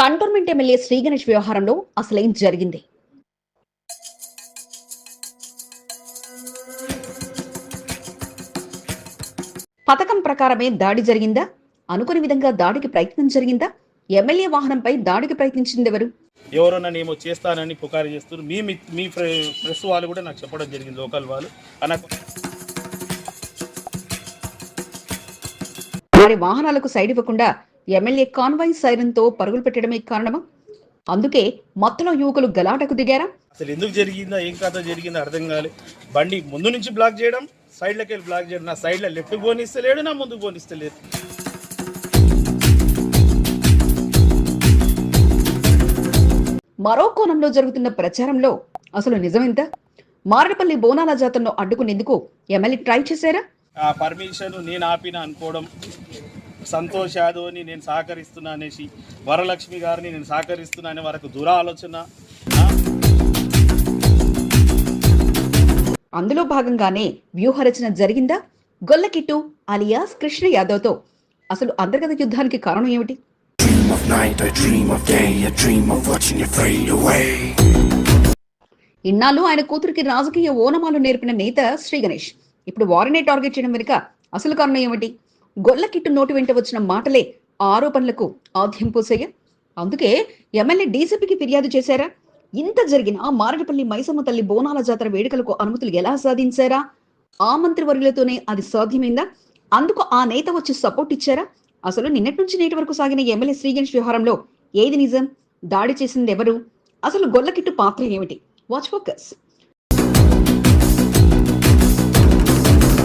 Cantonment MLA Shri Ganesh వ్యవహారంలో అసలేం జరిగింది? పథకం ప్రకారమే దాడి జరిగిందా? అనుకుని విధంగా దాడికి ప్రయత్నం జరిగిందా? ఎమ్మెల్యే వాహనంపై దాడికి ప్రయత్నించింది ఎవరు ఎవరో నన్ను ఏమో చేస్తానని పుకారు చేస్తున్నారు. మీ మీ ప్రె- ప్రెస్ వాళ్ళు కూడా నాకు చెప్పడం జరిగింది లోకల్ వాళ్ళు. వారి వాహనాలకు సైడ్ ఇవ్వకుండా ఎమ్మెల్యే కాన్వాయ్ సైరన్తో పరుగులు పెట్టడమే కారణమా? అందుకే మత్తులో యువకులు గలాటకు దిగారా? అసలు ఎందుకు జరిగిందా ఏం కథ జరిగిందో అర్థం కాలేదు బండి ముందు నుంచి బ్లాక్ చేయడం సైడ్లకి వెళ్ళి బ్లాక్ చేయడం నా సైడ్లో లెఫ్ట్ పోనిస్తలేడు నా ముందు పోనిస్తలేదు. మరో కోణంలో జరుగుతున్న ప్రచారంలో అసలు నిజమెంత? మారడపల్లి బోనాల జాతరను అడ్డుకునేందుకు ఎమ్మెల్యే ట్రై చేశారా? ఆ పర్మిషన్ నేను ఆపిన అనుకోవడం సంతోష్ యాదవ్ని నేను సహకరిస్తున్నా అనేసి వరలక్ష్మి గారిని నేను సహకరిస్తున్నా అనే వరకు దుర ఆలోచన ఆ? అందులో భాగంగానే వ్యూహరచన జరిగిందా? గొల్లకిట్టు అలియాస్ కృష్ణ యాదవ్తో. అసలు అంతర్గత యుద్ధానికి కారణం ఏమిటి. ఇన్నాళ్ళు ఆయన కూతురికి రాజకీయ ఓనమాలు నేర్పిన నేత శ్రీ గణేష్. ఇప్పుడు వారినే టార్గెట్ చేయడం వెనుక అసలు కారణం ఏమిటి? గొల్లకిట్టు నోటి వెంట వచ్చిన మాటలే ఆరోపణలకు ఆద్యం పోసాయ. అందుకే ఎమ్మెల్యే డీసీపీకి ఫిర్యాదు చేశారా? ఇంత జరిగినా మారడపల్లి మైసమ్మ తల్లి బోనాల జాతర వేడుకలకు అనుమతులు ఎలా సాధించారా? ఆ మంత్రివర్గులతోనే అది సాధ్యమైందా? అందుకు ఆ నేత వచ్చి సపోర్ట్ ఇచ్చారా? అసలు నిన్నటి నుంచి నేటి వరకు సాగిన ఎమ్మెల్యే శ్రీ గణేష్ వ్యవహారంలో ఏది నిజం? దాడి చేసింది ఎవరు? అసలు గొల్లకిట్టు పాత్ర ఏమిటి? Watch focus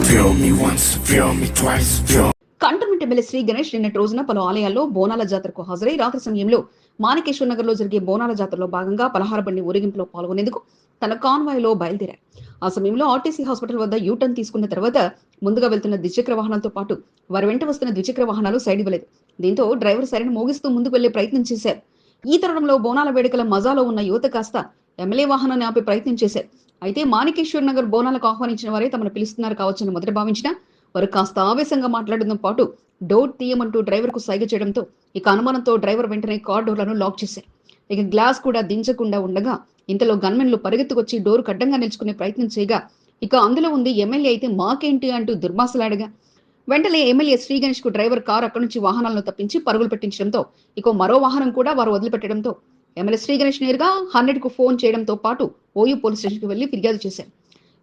Feel me once, feel me twice, feel cantonment MLA Shri Ganesh నిన్నటి రోజున పలు ఆలయాల్లో బోనాల జాతరకు హాజరై రాత్రి సమయంలో మాణికేశ్వర నగర్లో జరిగే బోనాల జాతరలో భాగంగా పలహార బండి ఊరేగింపులో పాల్గొనేందుకు తన కాన్వాయ్లో బయలుదేరారు. ఆ సమయంలో ఆర్టీసీ హాస్పిటల్ వద్ద యూటర్న్ తీసుకున్న తర్వాత ముందుగా వెళ్తున్న ద్విచక్ర వాహనాలతో పాటు వారి వెంట వస్తున్న ద్విచక్ర వాహనాలు సైడ్ ఇవ్వలేదు దీంతో డ్రైవర్ సరైన మోగిస్తూ ముందుకు వెళ్ళే ప్రయత్నం చేశారు. ఈ తరుణంలో బోనాల వేడుకల మజాలో ఉన్న యువత కాస్త ఎమ్మెల్యే వాహనాన్ని ఆపే ప్రయత్నం చేశారు. అయితే మాణికేశ్వర్ నగర్ బోనాలకు ఆహ్వానించిన వారే తమను పిలుస్తున్నారు కావచ్చని మొదట భావించిన వారు కాస్త ఆవేశంగా మాట్లాడడంతో పాటు డోర్ తీయమంటూ డ్రైవర్కు సైగ చేయడంతో ఇక అనుమానంతో డ్రైవర్ వెంటనే కార్ డోర్లను లాక్ చేశారు. ఇక గ్లాస్ కూడా దించకుండా ఉండగా ఇంతలో గన్మెన్లు పరిగెత్తుకొచ్చి డోర్ కడ్డంగా నిల్చుకునే ప్రయత్నం చేయగా ఇక అందులో ఉంది ఎమ్మెల్యే అయితే మాకేంటి అంటూ దుర్మాసలాడగా వెంటనే ఎమ్మెల్యే శ్రీ గణేష్కు డ్రైవర్ కార్ అక్కడి నుంచి వాహనాలను తప్పించి పరుగులు పెట్టించడంతో ఇక మరో వాహనం కూడా వారు వదిలిపెట్టడంతో ఎమ్మెల్యే శ్రీ గణేష్ నేరుగా హండ్రెడ్కు ఫోన్ చేయడంతో పాటు ఓయూ పోలీస్ స్టేషన్కి వెళ్ళి ఫిర్యాదు చేశారు.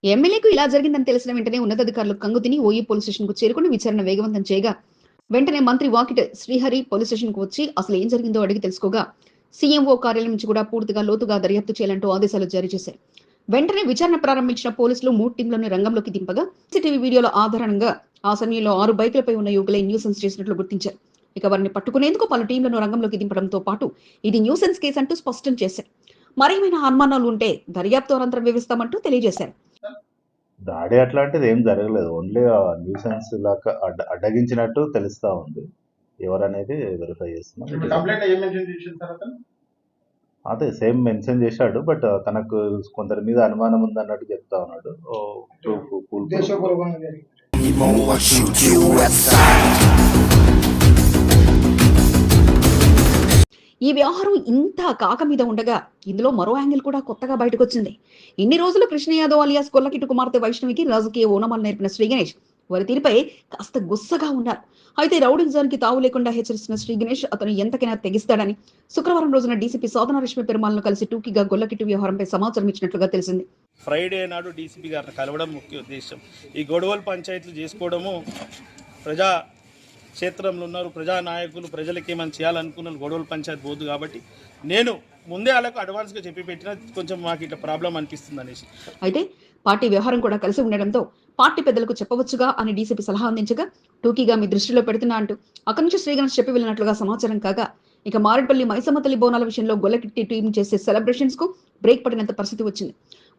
ఎమ్మెల్యేకు ఇలా జరిగిందని తెలిసిన వెంటనే ఉన్నతాధికారులు కంగుతిని ఓయూ పోలీస్ స్టేషన్కు చేరుకుని విచారణ వేగవంతం చేయగా వెంటనే మంత్రి వాకిట్ శ్రీహరి పోలీస్ స్టేషన్కు వచ్చి అసలు ఏం జరిగిందో అడిగి తెలుసుకోగా సీఎంఓ కార్యాలయం నుంచి కూడా పూర్తిగా లోతుగా దర్యాప్తు చేయాలంటూ ఆదేశాలు జారీ చేశారు. వెంటనే విచారణ ప్రారంభించిన పోలీసులు మూడు టీంలను రంగంలోకి దింపగా సీసీటీవీ వీడియోల ఆధారంగా ఆ సమయంలో ఆరు బైకులపై ఉన్న యువకులే న్యూసెన్స్ చేసినట్లు గుర్తించారు. ఇక వారిని పట్టుకునేందుకు పలు టీంలను రంగంలోకి దింపడంతో పాటు ఇది న్యూసెన్స్ కేసు అంటూ స్పష్టం చేశారు. మరేమైనా అనుమానాలు ఉంటే దర్యాప్తు అనంతరం వివరిస్తామంటూ తెలియజేశారు. దాడి అట్లాంటిది ఏం జరగలేదు. ఓన్లీ న్యూసెన్స్ లాగా అడ్డ అడ్డగించినట్టు తెలుస్తా ఉంది. ఎవరనేది వెరిఫై చేస్తున్నాం. అదే సేమ్ మెన్షన్ చేశాడు బట్ తనకు కొందరి మీద అనుమానం ఉంది అన్నట్టు చెప్తా ఉన్నాడు. ఈ వ్యవహారం ఇంత కాక మీద ఉండగా ఇందులో మరో యాంగిల్ కూడా కొత్తగా బయటకు వచ్చింది ఇన్ని రోజులు కృష్ణ యాదవ్ అలియాస్ కొల్లకిట్టు కుమార్తె వైష్ణవికి రాజకీయ ఓనమాలు నేర్పిన శ్రీ గణేష్ వారి తీరుపై కాస్త గుస్సగా ఉన్నారు. అయితే రౌడిజానికి తావు లేకుండా హెచ్చరిస్తున్న శ్రీ గణేష్ అతను ఎంతకైనా తెగిస్తాడని శుక్రవారం రోజున డీసీపీ సాధనలక్ష్మి పెరుమాలను కలిసి టూకీగా గొల్లకిట్టు వ్యవహారంపై సమాచారం ఇచ్చినట్లుగా తెలిసింది. ఫ్రైడే నాడు డీసీపీ గారిని కలవడం ముఖ్య ఉద్దేశం. ఈ గొడవలు పంచాయతీలు చేసుకోవడము ప్రజా క్షేత్రంలో ఉన్నారు ప్రజా నాయకులు ప్రజలకి ఏమైనా చేయాలనుకున్న గొడవలు పంచాయతీ పోదు కాబట్టి నేను ముందే వాళ్ళకు అడ్వాన్స్గా చెప్పి పెట్టినా కొంచెం మాకు ఇట్లా ప్రాబ్లం అనిపిస్తుంది అనేసి. అయితే పార్టీ వ్యవహారం కూడా కలిసి ఉండడంతో పార్టీ పెద్దలకు చెప్పవచ్చుగా అని డీసీపీ సలహా అందించగా టూకీగా మీ దృష్టిలో పెడుతున్నా అంటూ అక్కడి నుంచి శ్రీగణేష్ చెప్పి వెళ్ళినట్లుగా సమాచారం కాగా ఇక మారేడుపల్లి మైసమ్మ తల్లి బోనాల విషయంలో గొల్లకిట్టి టీం చేసే సెలబ్రేషన్స్కు బ్రేక్ పడినంత పరిస్థితి వచ్చింది.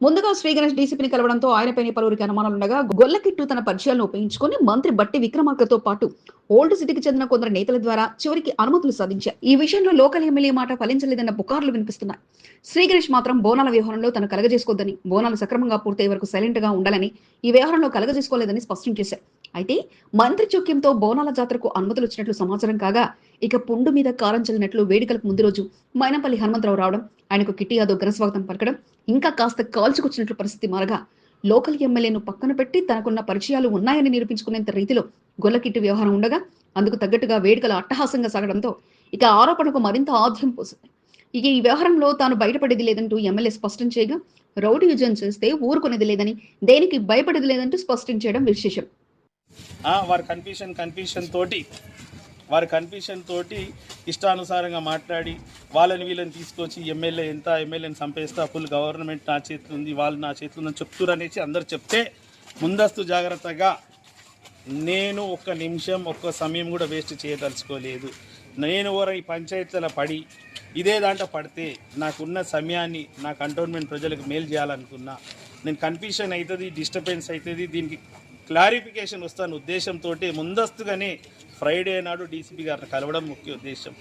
ముందుగా శ్రీగణేష్ డీసీపీని కలవడంతో ఆయనపైన పలువురికి అనుమానాలుండగా గొల్లకిట్టు తన పరిచయాలను ఉపయోగించుకొని మంత్రి బట్టి విక్రమార్కతో పాటు ఓల్డ్ సిటీకి చెందిన కొందరు నేతల ద్వారా చివరికి అనుమతులు సాధించారు. ఈ విషయంలో లోకల్ ఎమ్మెల్యే మాట ఫలించలేదన్న పుకార్లు వినిపిస్తున్నాయి. శ్రీగణేష్ మాత్రం బోనాల వ్యవహారంలో తను కలగజేసుకోవద్దని బోనాలు సక్రమంగా పూర్తయ్యే వరకు సైలెంట్గా ఉండాలని ఈ వ్యవహారంలో కలగజేసుకోలేదని స్పష్టం చేశారు. అయితే మంత్రి చౌక్యంతో బోనాల జాతరకు అనుమతులు వచ్చినట్లు సమాచారం కాగా ఇక పుండు మీద కారం చల్లినట్లు వేడుకలకు ముందు రోజు మైనంపల్లి హనుమంతరావు రావడం ఆయనకు కిట్టి యాదవ్ ఘనస్వాగతం పలకడం ఇంకా కాస్త కాల్చుకొచ్చినట్లు పరిస్థితి మారగా లోకల్ ఎమ్మెల్యేను పక్కన పెట్టి తనకున్న పరిచయాలు ఉన్నాయని నిరూపించుకునేంత రీతిలో గొల్లకిట్టి వ్యవహారం ఉండగా అందుకు తగ్గట్టుగా వేడుకలు అట్టహాసంగా సాగడంతో ఇక ఆరోపణకు మరింత ఆద్యం పోసింది. ఇక ఈ వ్యవహారంలో తాను బయటపడేది లేదంటూ ఎమ్మెల్యే స్పష్టం చేయగా రౌడీ యుజన్ చేస్తే ఊరుకునేది లేదని దేనికి భయపడేది లేదంటూ స్పష్టం చేయడం విశేషం. వారి కన్ఫ్యూషన్ కన్ఫ్యూషన్ తోటి వారి కన్ఫ్యూషన్ తోటి ఇష్టానుసారంగా మాట్లాడి వాళ్ళని వీళ్ళని తీసుకొచ్చి ఎమ్మెల్యే ఎంత ఎమ్మెల్యేని చంపేస్తా ఫుల్ గవర్నమెంట్ నా చేతిలో ఉంది వాళ్ళు నా చేతిలో ఉందని చెప్తున్నారు అనేసి అందరు చెప్తే ముందస్తు జాగ్రత్తగా నేను ఒక్క నిమిషం ఒక్క సమయం కూడా వేస్ట్ చేయదలుచుకోలేదు. నేను ఓర ఈ పంచాయతీల పడి ఇదే దాంట్లో పడితే నాకున్న సమయాన్ని నా కంటోన్మెంట్ ప్రజలకు మేలు చేయాలనుకున్నా నేను కన్ఫ్యూషన్ అవుతుంది డిస్టర్బెన్స్ అవుతుంది దీనికి క్లారిఫికేషన్ వస్తాను ఉద్దేశంతో ముందస్తుగానే ఫ్రైడే నాడు డీసీపీ గారిని కలవడం ముఖ్య ఉద్దేశం.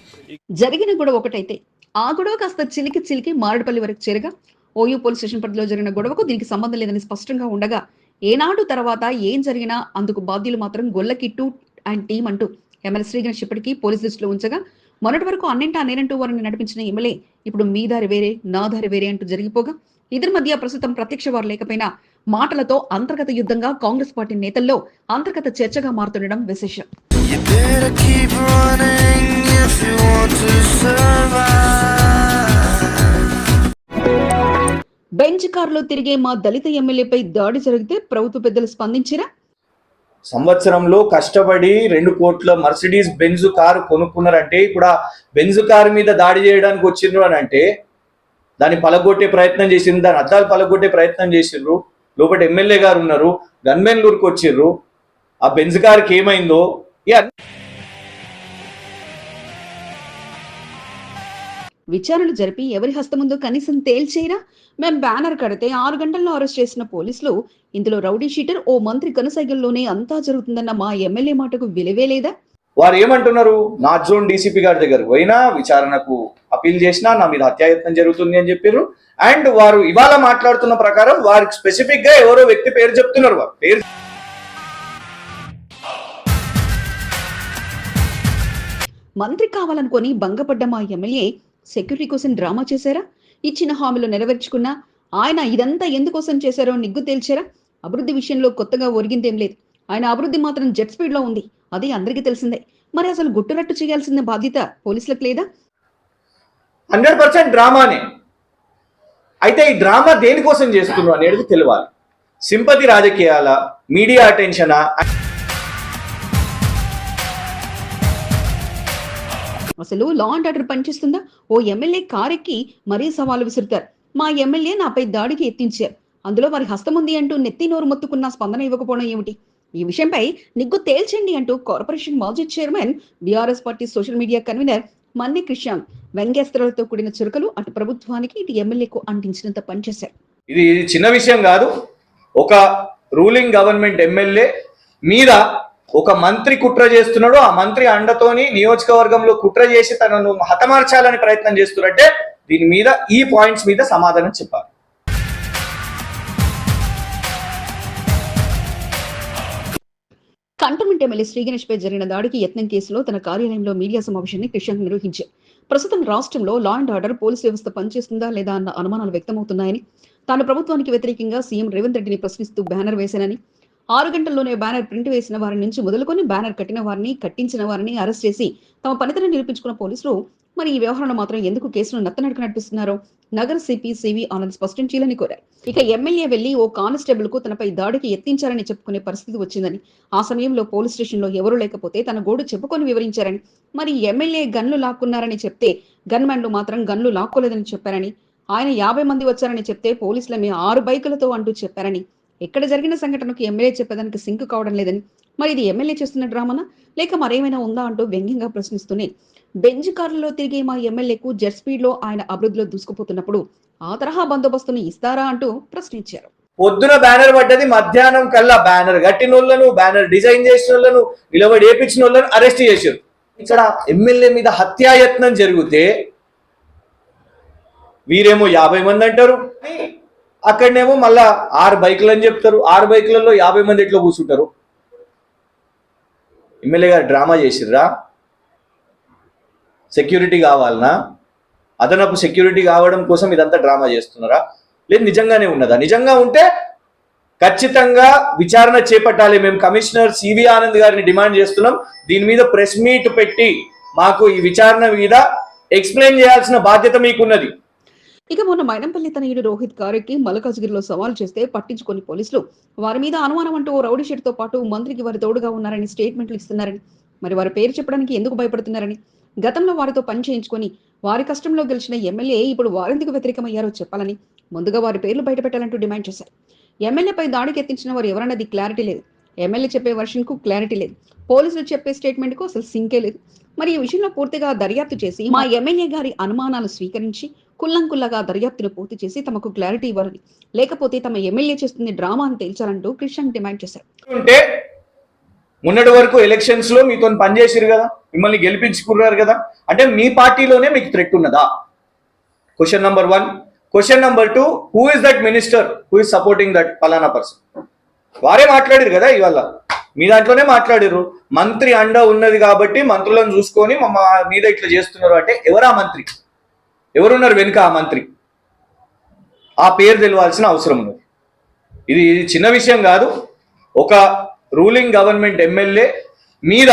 జరిగిన గొడవ ఒకటైతే ఆ గొడవ కాస్త చిలికి చిలికి మారడపల్లి వరకు చేరగా ఓయూ పోలీస్ స్టేషన్ పరిధిలో జరిగిన గొడవకు దీనికి సంబంధం లేదని స్పష్టంగా ఉండగా ఏనాడు తర్వాత ఏం జరిగినా అందుకు బాధ్యులు మాత్రం గొల్లకిట్టు అండ్ టీం అంటూ ఎమ్మెల్యే శ్రీగణేష్ ఇప్పటికీ పోలీస్ దృష్టిలో ఉంచగా మొన్నటి వరకు అన్నింటా నేనంటూ వారిని నడిపించిన ఎమ్మెల్యే ఇప్పుడు మీ దారి వేరే నా దారి వేరే అంటూ జరిగిపోగా ఇద్దరి మధ్య ప్రస్తుతం ప్రత్యక్ష వారు లేకపోయినా మాటలతో అంతర్గత యుద్ధంగా కాంగ్రెస్ పార్టీ నేతల్లో అంతర్గత చర్చగా మారుతుండడం విశేషం. బెంచ్ కారులో తిరిగే మా దళిత ఎమ్మెల్యేపై దాడి జరిగితే ప్రభుత్వ పెద్దలు స్పందించినా సంవత్సరంలో కష్టపడి రెండు కోట్ల మర్సిడీస్ బెంజు కారు కొనుక్కున్నారంటే ఇప్పుడు ఆ బెంజు కారు మీద దాడి చేయడానికి వచ్చిండ్రు అని అంటే దాన్ని పలగొట్టే ప్రయత్నం చేసిండ్రు దాని అద్దాలు పలగొట్టే ప్రయత్నం చేసిండ్రు. లోపల ఎమ్మెల్యే గారు ఉన్నారు గన్మెన్లూరుకి వచ్చిర్రు. ఆ బెంజ్ గారికి ఏమైందో విచారణలు జరిపి ఎవరి హస్తముందో కనీసం తేల్చేయరా? మేం బ్యానర్ కడితే ఆరు గంటల్లో అరెస్ట్ చేసిన పోలీసులు ఇందులో రౌడీ షీటర్ ఓ మంత్రి కనసైగల్లోనే అంతా జరుగుతుందన్న మా ఎమ్మెల్యే మాటకు విలువే లేదా? వారు ఏమంటున్నారు? నా జోన్ డీసీపీ గారి దగ్గర పోయినా విచారణకు అపీల్ చేసినా నా మీద హత్యాయత్నం జరుగుతుంది అని చెప్పారు అండ్ వారు ఇవాళ మాట్లాడుతున్న ప్రకారం వారికి స్పెసిఫిక్గా ఎవరో వ్యక్తి పేరు చెప్తున్నారు వారు. పేరు మంత్రి కావాలనుకొని భంగపడ్డ మా ఎమ్మెల్యే సెక్యూరిటీ కోసం డ్రామా చేశారా? ఇచ్చిన హామీలు నెరవేర్చుకున్నా ఆయన ఇదంతా ఎందుకోసం చేశారో నిగ్గు తేల్చారా? అభివృద్ధి విషయంలో కొత్తగా ఒరిగిందేం లేదు. ఆయన అభివృద్ధి మాత్రం జెట్ స్పీడ్లో ఉంది. అది అందరికీ తెలిసిందే. మరి అసలు గుట్టురట్టు చేయాల్సిన బాధ్యత పోలీసులకు లేదా? హండ్రెడ్ పర్సెంట్ డ్రామానే. అయితే ఈ డ్రామా దేనికోసం చేస్తున్నారు అనేది తెలియాలి సింపతి రాజకీయాల మీడియా అటెన్షనా? అసలు లా అండ్ ఆర్డర్ పనిచేస్తుందా? ఓ ఎమ్మెల్యే కారెక్కి మరీ సవాలు విసురుతారు. మా ఎమ్మెల్యే నాపై దాడికి ఎత్తించారు అందులో వారి హస్తం ఉంది అంటూ నెత్తి నోరు మొత్తుకున్న స్పందన ఇవ్వకపోవడం ఏమిటి? ఈ విషయంపై నిగ్గు తేల్చండి అంటూ కార్పొరేషన్ మాజీ chairman BRS party social media convenor Manne Krishna వ్యంగ్యాస్త్రాలతో కూడిన చురుకలు అటు ప్రభుత్వానికి ఇటు ఎమ్మెల్యేకు అంటించినంత పనిచేశారు. ఇది ఇది చిన్న విషయం కాదు. ఒక రూలింగ్ గవర్నమెంట్ ఎమ్మెల్యే మీద ఒక మంత్రి కుట్ర చేస్తున్నాడు. ఆ మంత్రి అండతోని నియోజకవర్గంలో కుట్ర చేసి తనను హతమార్చాలని ప్రయత్నం చేస్తున్నట్టే దీని మీద ఈ పాయింట్స్ మీద సమాధానం చెప్పాలి. కంటోన్మెంట్ ఎమ్మెల్యే శ్రీ గణేష్ పై జరిగిన దాడికి యత్నం కేసులో తన కార్యాలయంలో మీడియా సమావేశాన్ని క్రిషాంక్ నిర్వహించారు. ప్రస్తుతం రాష్ట్రంలో లా అండ్ ఆర్డర్ పోలీస్ వ్యవస్థ పనిచేస్తుందా లేదా అన్న అనుమానాలు వ్యక్తమవుతున్నాయని తాను ప్రభుత్వానికి వ్యతిరేకంగా సీఎం రేవంత్ రెడ్డిని ప్రశ్నిస్తూ బ్యానర్ వేశానని ఆరు గంటల్లోనే బ్యానర్ ప్రింట్ వేసిన వారి నుంచి మొదలుకొని బ్యానర్ కట్టిన వారిని కట్టించిన వారిని అరెస్ట్ చేసి తమ పనితీరు నిరూపించుకున్న పోలీసులు మరి ఈ వ్యవహారంలో మాత్రం ఎందుకు కేసును నత్తనడక నడిపిస్తున్నారో నగర సిపి సివి ఆనంద్ స్పష్టం చేయాలని కోరారు. ఇక ఎమ్మెల్యే వెళ్ళి ఓ కానిస్టేబుల్కు తనపై దాడికి ఎత్తించారని చెప్పుకునే పరిస్థితి వచ్చిందని. ఆ సమయంలో పోలీస్ స్టేషన్లో ఎవరూ లేకపోతే తన గోడు చెప్పుకొని వివరించారని. మరి ఎమ్మెల్యే గన్లు లాక్కున్నారని చెప్తే గన్మెన్లు మాత్రం గన్లు లాక్కోలేదని చెప్పారని. ఆయన యాభై మంది వచ్చారని చెప్తే పోలీసుల మీ ఆరు బైకులతో అంటూ చెప్పారని. ఎక్కడ జరిగిన సంఘటనకు ఎమ్మెల్యే చెప్పేదానికి సింక్ కావడం లేదని. మరి ఇది ఎమ్మెల్యే చేస్తున్న డ్రామానా? లేక మరేమైనా ఉందా అంటూ వ్యంగ్యంగా ప్రశ్నిస్తూనే బెంజ్ కార్లలో తిరిగే మా ఎమ్మెల్యేకు జెట్ స్పీడ్లో ఆయన అభివృద్ధిలో దూసుకుపోతున్నప్పుడు ఆ తరహా బందోబస్తును ఇస్తారా అంటూ ప్రశ్నించారు. పొద్దున బ్యానర్ పడ్డది మధ్యాహ్నం కల్లా బ్యానర్ కట్టిన వాళ్ళను బ్యానర్ డిజైన్ చేసిన వాళ్ళను నిలబడి ఏపించిన వాళ్ళను అరెస్ట్ చేశారు. ఇక్కడ ఎమ్మెల్యే మీద హత్యాయత్నం జరిగితే వీరేమో యాభై మంది అంటారు. అక్కడనేమో మళ్ళా ఆరు బైకులు అని చెప్తారు. ఆరు బైకులలో యాభై మంది ఎట్లా కూర్చుంటారు? ఎమ్మెల్యే గారు డ్రామా చేసిర్రా? సెక్యూరిటీ కావాలనా? అదనపు సెక్యూరిటీ కావడం కోసం ఇదంతా డ్రామా చేస్తున్నారా? లేదు నిజంగానే ఉన్నదా? నిజంగా ఉంటే ఖచ్చితంగా విచారణ చేపట్టాలి. మేము కమిషనర్ సివి ఆనంద్ గారిని డిమాండ్ చేస్తున్నాం. దీని మీద ప్రెస్ మీట్ పెట్టి మాకు ఈ విచారణ మీద ఎక్స్ప్లెయిన్ చేయాల్సిన బాధ్యత మీకున్నది. ఇక మొన్న మైనంపల్లి తనయుడు రోహిత్ కారెక్కి మలకాజ్గిరిలో సవాల్ చేస్తే పట్టించుకొని పోలీసులు వారి మీద అనుమానం అంటూ ఓ రౌడీ షీట్తో పాటు మంత్రికి వారి తోడుగా ఉన్నారని స్టేట్మెంట్లు ఇస్తున్నారని. మరి వారి పేరు చెప్పడానికి ఎందుకు భయపడుతున్నారని? గతంలో వారితో పని చేయించుకొని వారి కష్టంలో గెలిచిన ఎమ్మెల్యే ఇప్పుడు వారెందుకు వ్యతిరేకమయ్యారో చెప్పాలని ముందుగా వారి పేర్లు బయటపెట్టాలంటూ డిమాండ్ చేశారు. ఎమ్మెల్యేపై దాడికి ఎత్తించిన వారు ఎవరన్నది క్లారిటీ లేదు. ఎమ్మెల్యే చెప్పే వర్షన్కు క్లారిటీ లేదు. పోలీసులు చెప్పే స్టేట్మెంట్కు అసలు సింకే లేదు. మరి ఈ విషయంలో పూర్తిగా దర్యాప్తు చేసి మా ఎమ్మెల్యే గారి అనుమానాలు స్వీకరించి కుల్లంకుల్లగా దర్యాప్తును పూర్తి చేసి తమకు క్లారిటీ ఇవ్వాలని లేకపోతే తమ ఎమ్మెల్యే చేస్తుంది డ్రామా అని తేల్చాలంటూ కృష్ణ డిమాండ్ చేశారు. మొన్నటి వరకు ఎలక్షన్స్లో మీతో పనిచేసిరు కదా మిమ్మల్ని గెలిపించుకున్నారు కదా. అంటే మీ పార్టీలోనే మీకు థ్రెట్ ఉన్నదా? Question number one question number two who is that minister who is supporting that ఫలానా పర్సన్ వారే మాట్లాడారు కదా ఇవాళ. మీ దాంట్లోనే మాట్లాడారు మంత్రి అండ ఉన్నది కాబట్టి మంత్రులను చూసుకొని మా మీద ఇట్లా చేస్తున్నారు అంటే ఎవరా మంత్రి? ఎవరున్నారు వెనుక ఆ మంత్రి? ఆ పేరు తెలియాల్సిన అవసరం ఉన్నది. ఇది చిన్న విషయం కాదు. ఒక రూలింగ్ గవర్నమెంట్ ఎమ్మెల్యే మీద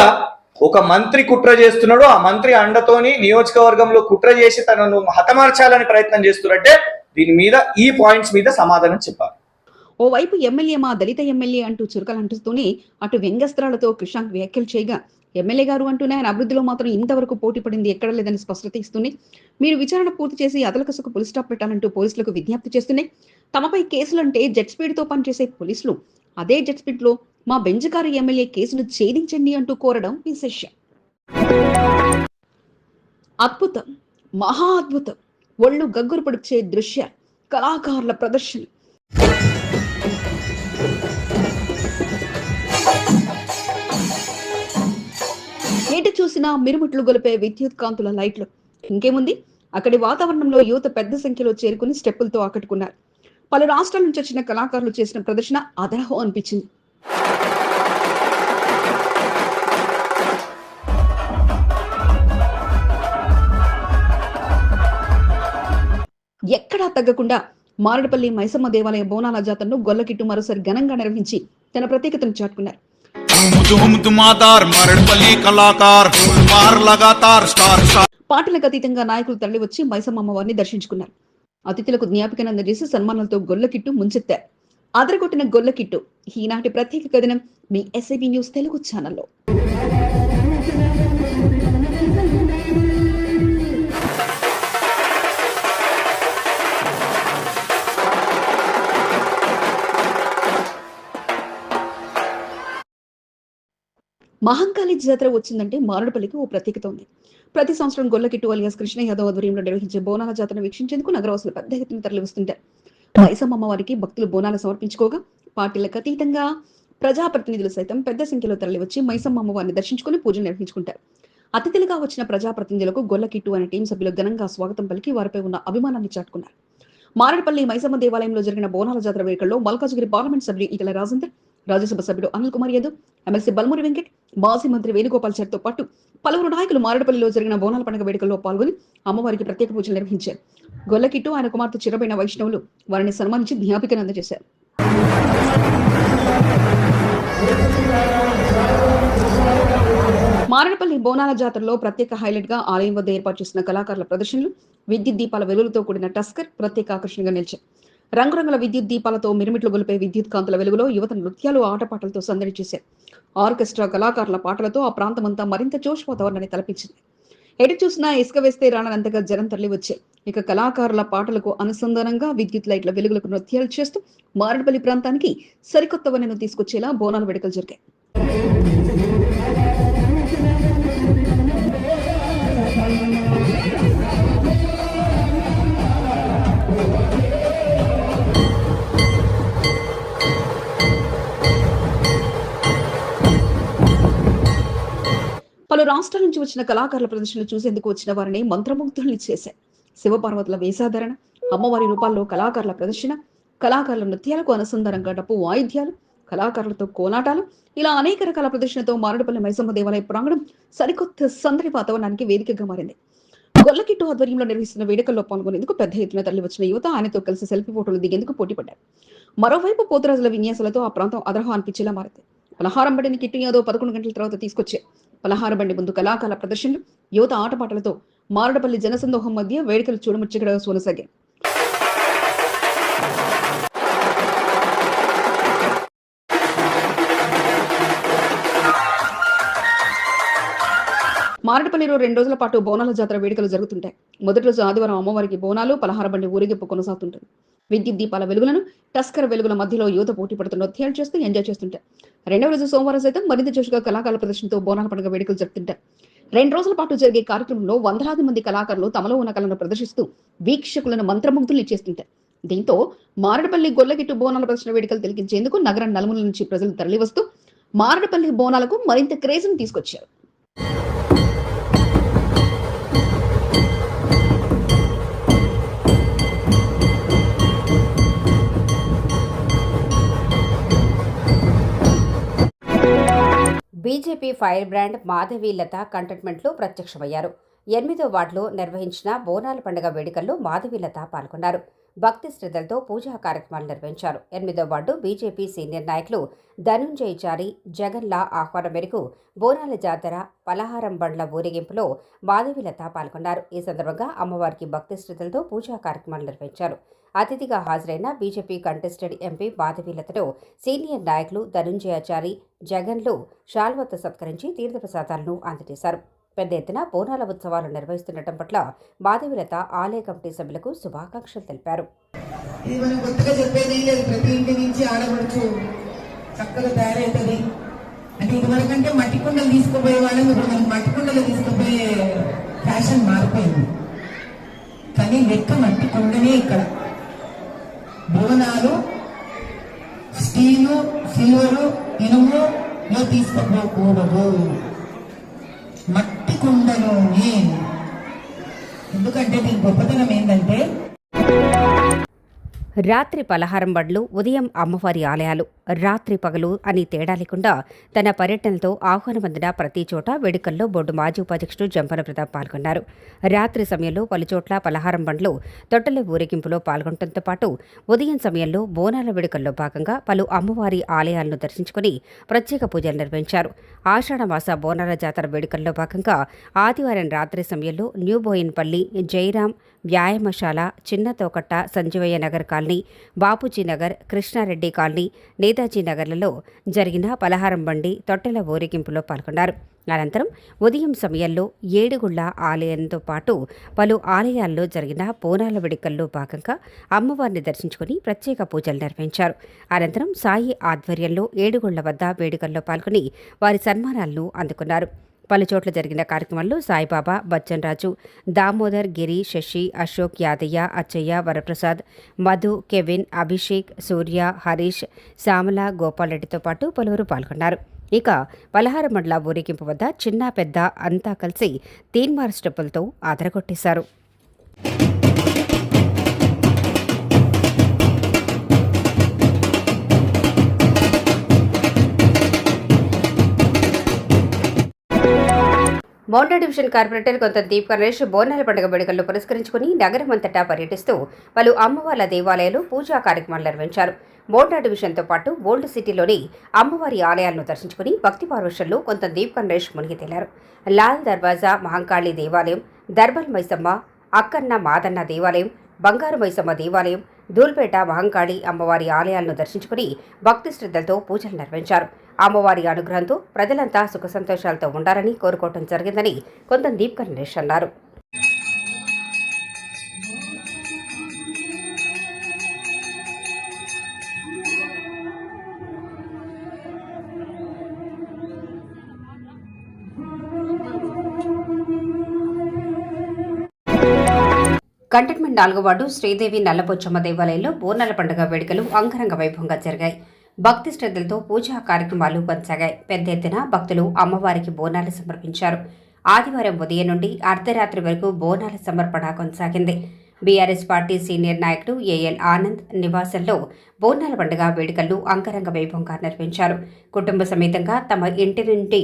ఒక మంత్రి కుట్ర చేస్తున్నాడు. ఆ మంత్రి అండతోని నియోజకవర్గంలో కుట్ర చేసి తనను హతమార్చాలని ప్రయత్నం చేస్తున్నట్టే దీని మీద ఈ పాయింట్స్ మీద సమాధానం చెప్పాలి ఓవైపు ఎమ్మెల్యే మా దళిత ఎమ్మెల్యే అంటూ చురకలు అంటుస్తూనే అటు వ్యంగ్యస్త్రాలతో కృషాంక్ వ్యాఖ్యలు చేయగా ఎమ్మెల్యే గారు అంటూనే ఆయన అభివృద్ధిలో మాత్రం ఇంతవరకు పోటీ పడింది ఎక్కడ లేదని స్పష్టత ఇస్తూనే మీరు విచారణ పూర్తి చేసి అదలకసకు పులి స్టాప్ పెట్టాలంటూ పోలీసులకు విజ్ఞప్తి చేస్తున్నాయి తమపై కేసులంటే జెట్ స్పీడ్తో పనిచేసే పోలీసులు అదే జెట్ స్పీడ్లో మా బెంజకారు ఎమ్మెల్యే కేసును ఛేదించండి అంటూ కోరడం విశేషం అద్భుతం మహా అద్భుతం. ఒళ్ళు గగ్గురు పడిచే దృశ్య కళాకారుల ప్రదర్శన. ఎటు చూసినా మిరుముట్లు గొలిపే విద్యుత్ కాంతుల లైట్లు. ఇంకేముంది? అక్కడి వాతావరణంలో యువత పెద్ద సంఖ్యలో చేరుకుని స్టెప్పులతో ఆకట్టుకున్నారు. పలు రాష్ట్రాల నుంచి వచ్చిన కళాకారులు చేసిన ప్రదర్శన అదరహో అనిపించింది. తగ్గకుండా మారడపల్లి మైసమ్మ దేవాలయ బోనాల జాతరను గొల్లకిట్టు మరోసారి ఘనంగా నిర్వహించి తన ప్రత్యేకతను చాటుకున్నారు. పాటలకు అతీతంగా నాయకులు తరలివచ్చి మైసమ్మ అమ్మవారిని దర్శించుకున్నారు. అతిథులకు జ్ఞాపికను అందజేసి సన్మానాలతో గొల్లకిట్టు ముంచెత్తారు. అదరగొట్టిన గొల్లకిట్టు ఈనాటి ప్రత్యేక కథనం మీ ఎస్ఐబి న్యూస్ తెలుగు ఛానల్లో. మహంకాళి జాతర వచ్చిందంటే మారడపల్లికి ఓ ప్రత్యేకత ఉంది. ప్రతి సంవత్సరం గొల్లకిట్టు అలియాస్ కృష్ణ యాదవ్ ఆధ్వర్యంలో నిర్వహించే బోనాల జాతరను వీక్షించేందుకు నగరవాసులు పెద్ద ఎత్తున తరలివస్తుంటారు. మైసమ్మ అమ్మవారికి భక్తులు బోనాలు సమర్పించుకోగా పార్టీలకు అతీతంగా ప్రజాప్రతినిధులు సైతం పెద్ద సంఖ్యలో తరలివచ్చి మైసమ్మ అమ్మవారిని దర్శించుకుని పూజలు నిర్వహించుకుంటారు. అతిథులుగా వచ్చిన ప్రజాప్రతినిధులకు గొల్లకిట్టు అనే టీం సభ్యులు ఘనంగా స్వాగతం పలికి వారిపై ఉన్న అభిమానాన్ని చాటుకున్నారు. మారడపల్లి మైసమ్మ దేవాలయంలో జరిగిన బోనాల జాతర వేడుకల్లో మల్కాజ్గిరి పార్లమెంట్ సభ్యులు ఈటల రాజేందర్ రాజ్యసభ సభ్యుడు అనిల్ కుమార్ యాదవ్ ఎమ్మెల్సీ బల్మూరి వెంకట్ మాజీ మంత్రి వేణుగోపాల్ చారితో పాటు పలువురు నాయకులు మారడపల్లిలో జరిగిన బోనాల పండుగ వేడుకల్లో పాల్గొని అమ్మవారికి ప్రత్యేక పూజలు నిర్వహించారు. గొల్లకిట్టు ఆయన కుమార్తె చిరబైన వైష్ణవులు వారిని సన్మానించి జ్ఞాపికను అందజేశారు. మారడపల్లి బోనాల జాతరలో ప్రత్యేక హైలైట్గా ఆలయం వద్ద ఏర్పాటు చేసిన కళాకారుల ప్రదర్శనలు విద్యుత్ దీపాల వెలుగులతో కూడిన టస్కర్ ప్రత్యేక ఆకర్షణగా నిలిచాయి. రంగురంగుల విద్యుత్ దీపాలతో మిరుమిట్లు గొలిపే విద్యుత్ కాంతుల వెలుగులో యువత నృత్యాలు ఆటపాటలతో సందడి చేశారు. ఆర్కెస్ట్రా కళాకారుల పాటలతో ఆ ప్రాంతమంతా మరింత జోష్ వాతావరణాన్ని తలపించింది. ఎటు చూసినా ఇసుక వేస్తే రానంతగా జనం తరలి వచ్చాయి ఇక కళాకారుల పాటలకు అనుసంధానంగా విద్యుత్ లైట్ల వెలుగులకు నృత్యాలు చేస్తూ మారడపల్లి ప్రాంతానికి సరికొత్త వనను తీసుకొచ్చేలా బోనాల వేడుకలు జరిగాయి. రాష్ట్రాల నుంచి వచ్చిన కళాకారుల ప్రదర్శనలు చూసేందుకు వచ్చిన వారిని మంత్రముగ్ధుల్ని చేశాయి. శివపార్వతుల వేషాధరణ అమ్మవారి రూపాల్లో కళాకారుల ప్రదర్శన కళాకారుల నృత్యాలకు అనుసంధానంగా డప్పు వాయిద్యాలు కళాకారులతో కోలాటాలు ఇలా అనేక రకాల ప్రదర్శనతో మారడుపల్లి మైసమ్మ దేవాలయ ప్రాంగణం సరికొత్త సందడి వాతావరణానికి వేదికగా మారింది. గొల్లకిట్టు ఆధ్వర్యంలో నిర్వహిస్తున్న వేడుకల్లో పాల్గొనేందుకు పెద్ద ఎత్తున తరలివచ్చిన యువత ఆయనతో కలిసి సెల్ఫీ ఫోటోలు దిగేందుకు పోటీ పడ్డారు మరోవైపు పోతురాజుల విన్యాసాలతో ఆ ప్రాంతం అదరహం అనిపించేలా మారింది. పలహారం పడిన కిట్టు యాదవ్ పదకొండు గంటల తర్వాత తీసుకొచ్చే పలహార బండి ముందు కళాకాల ప్రదర్శనలు యువత ఆటపాటలతో మారడపల్లి జనసందోహం మధ్య వేడుకలు చూడముచ్చగడ సోనసాగాయి మారడపల్లిలో రెండు రోజుల పాటు బోనాల జాతర వేడుకలు జరుగుతుంటాయి. మొదటి రోజు ఆదివారం అమ్మవారికి బోనాలు పలహార బండి ఊరేగింపు కొనసాగుతుంటుంది. విద్యుత్ దీపాల వెలుగులను టస్కర్ వెలుగుల మధ్యలో యువత పోటీ పడుతున్న నృత్యాలు చేస్తూ ఎంజాయ్ చేస్తుంటారు. రెండవ రోజు సోమవారం సైతం మరింత జోషుగా కళాకారుల ప్రదర్శనతో బోనాల పండుగ వేడుకలు జరుపుతుంటారు. రెండు రోజుల పాటు జరిగే కార్యక్రమంలో వందలాది మంది కళాకారులు తమలో ఉన్న కళను ప్రదర్శిస్తూ వీక్షకులను మంత్రముగ్ధులు ఇచ్చేస్తుంటారు. దీంతో మారడపల్లి గొల్లగిట్టు బోనాల ప్రదర్శన వేడుకలు తిలకించేందుకు నగరం నలుమూల నుంచి ప్రజలు తరలివస్తూ మారడపల్లి బోనాలకు మరింత క్రేజ్ను తీసుకొచ్చారు. BJP fire brand Madhavi Latha కంటోన్మెంట్లో ప్రత్యక్షమయ్యారు. ఎనిమిదో వార్డులో నిర్వహించిన బోనాల పండుగ వేడుకల్లో మాధవి లత పాల్గొన్నారు. భక్తి శ్రద్ధలతో పూజా కార్యక్రమాలు నిర్వహించారు. ఎనిమిదో వార్డు బీజేపీ సీనియర్ నాయకులు ధనుంజయ్ చారి జగన్లా ఆహ్వానం మేరకు బోనాల జాతర పలహారం బండ్ల ఊరేగింపులో మాధవిలత పాల్గొన్నారు. ఈ సందర్భంగా అమ్మవారికి భక్తి శ్రద్ధలతో పూజా కార్యక్రమాలు నిర్వహించారు. అతిథిగా హాజరైన బీజేపీ కంటెస్టెడ్ ఎంపీ మాధవీలతను సీనియర్ నాయకులు ధనుంజయాచారి జగన్లు షాల్వతో సత్కరించి తీర్థప్రసాదాలను అందజేశారు. పెద్ద ఎత్తున బోనాల ఉత్సవాలు నిర్వహిస్తుండటం పట్ల మాధవీలత ఆలయ కమిటీ సభ్యులకు శుభాకాంక్షలు తెలిపారు. ఇది మనం కొత్తగా చెప్పేది లేదు. ప్రతి ఇంటి నుంచి ఆడపడుచు చక్కగా తయారవుతుంది అంటే ఇదివరకంటే మట్టి కుండలు తీసుకుపోయే వాళ్ళం. ఇప్పుడు మనం మట్టి కుండలు తీసుకుపోయే ఫ్యాషన్ మారిపోయింది. కానీ లెక్క మట్టి కుండనే ఇక్కడ. బోనాలు స్టీలు సిల్వరు ఇనుము లో తీసుకుపోకూడదు మట్టి కుండలోనే. ఎందుకంటే దీని గొప్పతనం ఏంటంటే రాత్రి పలహారం బండ్లు ఉదయం అమ్మవారి ఆలయాలు. రాత్రి పగలు అని తేడా లేకుండా తన పర్యటనతో ఆహ్వానం అందిన ప్రతి చోట వేడుకల్లో బోర్డు మాజీ ఉపాధ్యక్షుడు జంపన ప్రతాప్ పాల్గొన్నారు. రాత్రి సమయంలో పలుచోట్ల పలహారం బండ్లు తొట్టల ఊరేగింపులో పాల్గొనడంతో పాటు ఉదయం సమయంలో బోనాల వేడుకల్లో భాగంగా పలు అమ్మవారి ఆలయాలను దర్శించుకుని ప్రత్యేక పూజలు నిర్వహించారు. ఆషాఢమాస బోనాల జాతర వేడుకల్లో భాగంగా ఆదివారం రాత్రి సమయంలో న్యూ జయరాం వ్యాయామశాల చిన్న తోకట్ట సంజీవయ్య నగర్ కాలనీ బాపూజీ నగర్ కృష్ణారెడ్డి కాలనీ నేతాజీ నగర్లలో జరిగిన పలహారం బండి తొట్టెల ఊరేగింపులో పాల్గొన్నారు. అనంతరం ఉదయం సమయంలో ఏడుగుళ్ళ ఆలయంతో పాటు పలు ఆలయాల్లో జరిగిన బోనాల వేడుకల్లో భాగంగా అమ్మవారిని దర్శించుకుని ప్రత్యేక పూజలు నిర్వహించారు. అనంతరం సాయి ఆధ్వర్యంలో ఏడుగుళ్ళ వద్ద వేడుకల్లో పాల్గొని వారి సన్మానాలను అందుకున్నారు. పలుచోట్ల జరిగిన కార్యక్రమంలో సాయిబాబా బచ్చన్ రాజు దామోదర్ గిరి శశి అశోక్ యాదయ్య అచ్చయ్య వరప్రసాద్ మధు కెవిన్ అభిషేక్ సూర్య హరీష్ శ్యామల గోపాల్ రెడ్డితో పాటు పలువురు పాల్గొన్నారు. ఇక పలహార మండల ఊరేగింపు వద్ద చిన్న పెద్ద అంతా కలిసి తీన్మార్ స్టెప్పులతో అదరగొట్టేశారు మౌంటా డివిజన్ కార్పొరేటర్ కొంత దీప్ గణేష్ బోనాల పండుగ వేడుకలను పురస్కరించుకుని నగరం అంతటా పర్యటిస్తూ పలు అమ్మవార్ల దేవాలయాలు పూజా కార్యక్రమాలు నిర్వహించారు. బోండా డివిజన్తో పాటు ఓల్డ్ సిటీలోని అమ్మవారి ఆలయాలను దర్శించుకుని భక్తి పార్వశంలో కొంత దీప్ గణేష్ మునిగి తేలారు. లాల్ దర్వాజా మహంకాళి దేవాలయం దర్బల్ మైసమ్మ అక్కన్న మాదన్న దేవాలయం బంగారు మైసమ్మ దేవాలయం ధూల్పేట మహంకాళి అమ్మవారి ఆలయాలను దర్శించుకుని భక్తి శ్రద్ధలతో పూజలు నిర్వహించారు. అమ్మవారి అనుగ్రహంతో ప్రజలంతా సుఖ సంతోషాలతో ఉండాలని కోరుకోవటం జరిగిందని కొంత దీప్ గణేష్ అన్నారు. కంటెన్మెంట్ నాలుగో వార్డు శ్రీదేవి నల్లబొచ్చమ్మ దేవాలయంలో బోనాల పండుగ వేడుకలు అంగరంగ వైభవంగా జరిగాయి. భక్తి శ్రద్ధలతో పూజా కార్యక్రమాలు కొనసాగాయి. పెద్ద ఎత్తున భక్తులు అమ్మవారికి బోనాలు సమర్పించారు. ఆదివారం ఉదయం నుండి అర్ధరాత్రి వరకు బోనాల సమర్పణ కొనసాగింది. బీఆర్ఎస్ పార్టీ సీనియర్ నాయకుడు ఏఎల్ ఆనంద్ నివాసంలో బోనాల పండుగ వేడుకలను అంగరంగ వైభవంగా నిర్వహించారు. కుటుంబ సమేతంగా తమ ఇంటి నుండి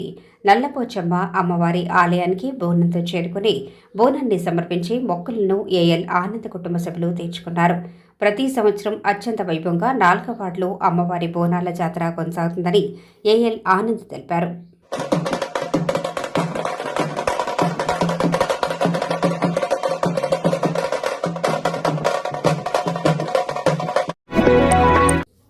నల్లపోచమ్మ అమ్మవారి ఆలయానికి బోనంతో చేరుకుని బోనాన్ని సమర్పించి మొక్కులను ఏఎల్ ఆనంద్ కుటుంబ సభ్యులు తీర్చుకున్నారు. ప్రతి సంవత్సరం అత్యంత వైభవంగా నాలుగవ వార్డులో అమ్మవారి బోనాల జాతర కొనసాగుతుందని ఏఎల్ ఆనంద్ తెలిపారు.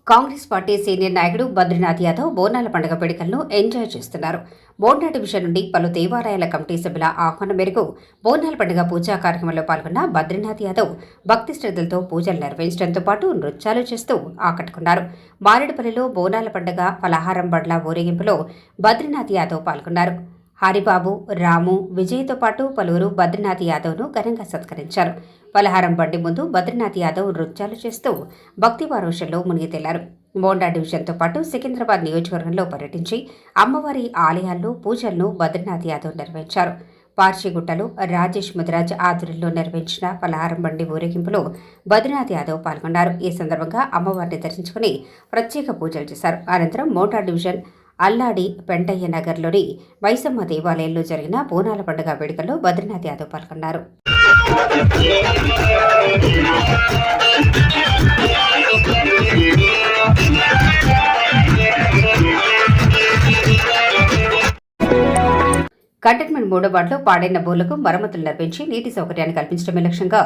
కాంగ్రెస్ పార్టీ సీనియర్ నాయకుడు బద్రీనాథ్ యాదవ్ బోనాల పండుగ వేడుకలను ఎంజాయ్ చేస్తున్నారు. బోర్నా డివిజన్ నుండి పలు దేవాలయాల కమిటీ సభ్యుల ఆహ్వానం మేరకు బోనాల పండుగ పూజా కార్యక్రమంలో పాల్గొన్న బద్రీనాథ్ యాదవ్ భక్తి శ్రద్ధలతో పూజలు నిర్వహించడంతో పాటు నృత్యాలు చేస్తూ ఆకట్టుకున్నారు. మారేడుపల్లిలో బోనాల పండుగ ఫలహారం బండ్ల ఊరేగింపులో బద్రీనాథ్ యాదవ్ పాల్గొన్నారు. హరిబాబు రాము విజయ్తో పాటు పలువురు బద్రీనాథ్ యాదవ్ను ఘనంగా సత్కరించారు. పలహారం బండి ముందు బద్రీనాథ్ యాదవ్ నృత్యాలు చేస్తూ భక్తి పారోషంలో మునిగి తేలారు మోండా డివిజన్తో పాటు సికింద్రాబాద్ నియోజకవర్గంలో పర్యటించి అమ్మవారి ఆలయాల్లో పూజలను బద్రీనాథ్ యాదవ్ నిర్వహించారు. పార్చిగుట్టలో రాజేష్ ముదిరాజ్ ఆధ్వర్యంలో నిర్వహించిన పలహారం బండి ఊరేగింపులో బద్రీనాథ్ యాదవ్ పాల్గొన్నారు. ఈ సందర్భంగా అమ్మవారిని దర్శించుకుని ప్రత్యేక పూజలు చేశారు. అనంతరం మోటార్ డివిజన్ అల్లాడి పెంటయ్య నగర్లోని వైసమ్మ దేవాలయంలో జరిగిన బోనాల పండుగ వేడుకల్లో బద్రీనాథ్ యాదవ్ పాల్గొన్నారు. కంటైన్మెంట్ మూడో వార్డులో పాడైన బోర్లకు మరమ్మతులు నిర్వహించి నీటి సౌకర్యాన్ని కల్పించడమే లక్ష్యంగా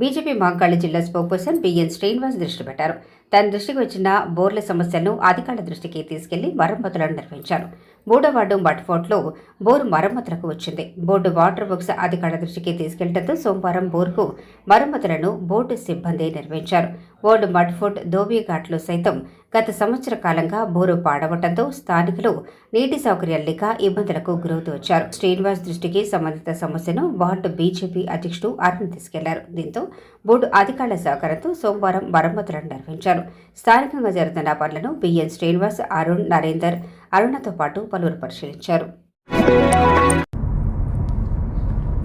బీజేపీ మాంకాళి జిల్లా స్పోక్పర్సన్ బిఎన్ శ్రీనివాస్ దృష్టి పెట్టారు. తన దృష్టికి వచ్చిన బోర్ల సమస్యలను అధికారుల దృష్టికి తీసుకెళ్ళి మరమ్మతులను నిర్వహించారు. మూడో వార్డు మట్ఫోర్ట్లో బోరు మరమ్మతులకు వచ్చింది. బోర్డు వాటర్ వర్క్స్ అధికారుల దృష్టికి తీసుకెళ్ళడంతో సోమవారం బోర్కు మరమ్మతులను బోర్డు సిబ్బంది నిర్వహించారు. బోర్డు మడ్ఫోర్ట్ ధోబీఘాట్లో సైతం గత సంవత్సర కాలంగా బోరు పాడవటంతో స్థానికులు నీటి సౌకర్యాలు లేక ఇబ్బందులకు గురవుతూ వచ్చారు శ్రీనివాస్ దృష్టికి సంబంధిత సమస్యను వార్డు బీజేపీ అధ్యక్షుడు అరుణ్ తీసుకెళ్ళారు. దీంతో బోర్డు అధికారుల సహకారంతో సోమవారం మరమ్మతులను నిర్వహించారు. స్థానికంగా జరుగుతున్న పనులను బిఎన్ శ్రీనివాస్ అరుణ్ నరేందర్ అరుణతో పాటు పలువురు పరిశీలించారు.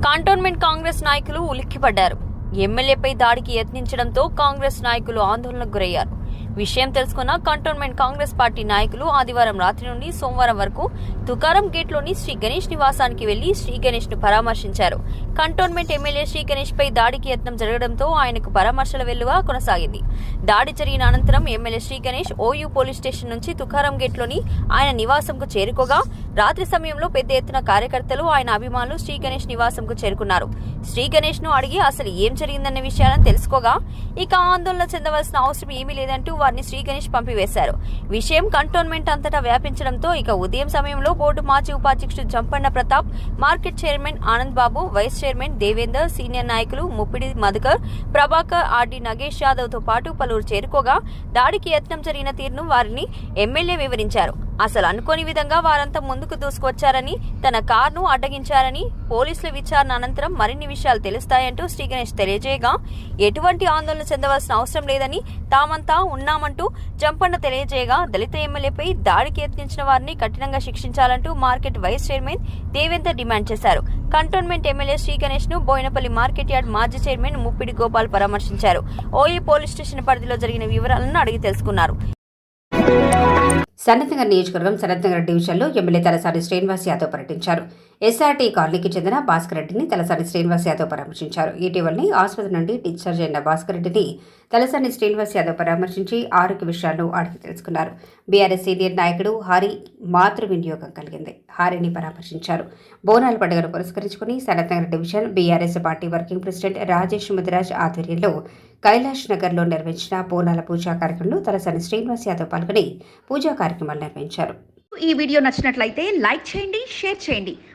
కంటోన్మెంట్ కాంగ్రెస్ నాయకులు ఉలిక్కిపడ్డారు. ఎమ్మెల్యేపై దాడికి యత్నించడంతో కాంగ్రెస్ నాయకులు ఆందోళనకు గురయ్యారు. విషయం తెలుసుకున్న కంటోన్మెంట్ కాంగ్రెస్ పార్టీ నాయకులు ఆదివారం రాత్రి నుండి సోమవారం వరకు తుకారం గేట్లోని శ్రీ గణేష్ నివాసానికి వెళ్ళి శ్రీ గణేష్ను పరామర్శించారు. కంటోన్మెంట్ ఎమ్మెల్యే శ్రీ గణేష్ పై దాడికి యత్నం జరగడంతో ఆయనకు పరామర్శల వెల్లువ కొనసాగింది. దాడి జరిగిన అనంతరం MLA Shri Ganesh OU police station నుంచి తుకారం గేట్లోని ఆయన నివాసంకు చేరుకోగా రాత్రి సమయంలో పెద్ద ఎత్తున కార్యకర్తలు ఆయన అభిమానులు శ్రీ గణేష్ నివాసంకు చేరుకున్నారు. శ్రీ గణేష్ను అడిగి అసలు ఏం జరిగిందన్న విషయాలను తెలుసుకోగా ఇక ఆందోళన చెందవలసిన అవసరం ఏమీ లేదంటూ వారిని శ్రీ గణేష్ పంపివేశారు. విషయం కంటోన్మెంట్ అంతటా వ్యాపించడంతో ఇక ఉదయం సమయంలో బోర్డు మాజీ ఉపాధ్యక్షుడు Jampanna Pratap market chairman Anand Babu vice chairman Devender senior నాయకులు ముప్పిడి మధుకర్ ప్రభాకర్ ఆర్డి నగేష్ యాదవ్తో పాటు పలువురు చేరుకోగా దాడికి యత్నం జరిగిన తీరును వారిని ఎమ్మెల్యే వివరించారు. అసలు అనుకోని విధంగా వారంతా ముందుకు దూసుకొచ్చారని తన కార్ను అడ్డగించారని పోలీసుల విచారణ అనంతరం మరిన్ని విషయాలు తెలుస్తాయంటూ శ్రీగణేష్ తెలియజేయగా ఎటువంటి ఆందోళన చెందవలసిన అవసరం లేదని తామంతా ఉన్నామంటూ జంపన్న తెలియజేయగా దళిత ఎమ్మెల్యేపై దాడికి యత్నించిన వారిని కఠినంగా శిక్షించాలంటూ market vice chairman Devender demand చేశారు. కంటోన్మెంట్ ఎమ్మెల్యే శ్రీగణేష్ను బోయినపల్లి మార్కెట్ యార్డ్ మాజీ చైర్మన్ ముప్పిడి గోపాల్ పరామర్శించారు. ఓఈ పోలీస్ స్టేషన్ పరిధిలో జరిగిన వివరాలను అడిగి తెలుసుకున్నారు. సనత్నగర్ నియోజకవర్గం సనత్నగర్ డివిజన్లో ఎమ్మెల్యే తలసాని శ్రీనివాస్ యాదవ్ పర్యటించారు. ఎస్ఆర్టీ కాలనీకి చెందిన భాస్కర్ రెడ్డిని తలసాని శ్రీనివాస్ యాదవ్ పరామర్శించారు. ఇటీవలనే ఆసుపత్రి నుండి డిశ్చార్జ్ అయిన భాస్కర్ రెడ్డిని తలసాని శ్రీనివాస్ యాదవ్ పరామర్శించి ఆరోగ్య విషయాలను అడిగి తెలుసుకున్నారు. బీఆర్ఎస్ సీనియర్ నాయకుడు హరి మాతృ వినియోగం కలిగింది. హారిని పరామర్శించారు. బోనాల పండుగను పురస్కరించుకుని Sanathnagar division BRS party working president Rajesh Mudiraj ఆధ్వర్యంలో కైలాష్ నగర్లో నిర్వహించిన బోనాల పూజా కార్యక్రమంలో తలసాని శ్రీనివాస్ యాదవ్ పాల్గొని పూజా కార్యక్రమాలు నిర్వహించారు. ఈ వీడియో నచ్చినట్లయితే లైక్ చేయండి షేర్ చేయండి.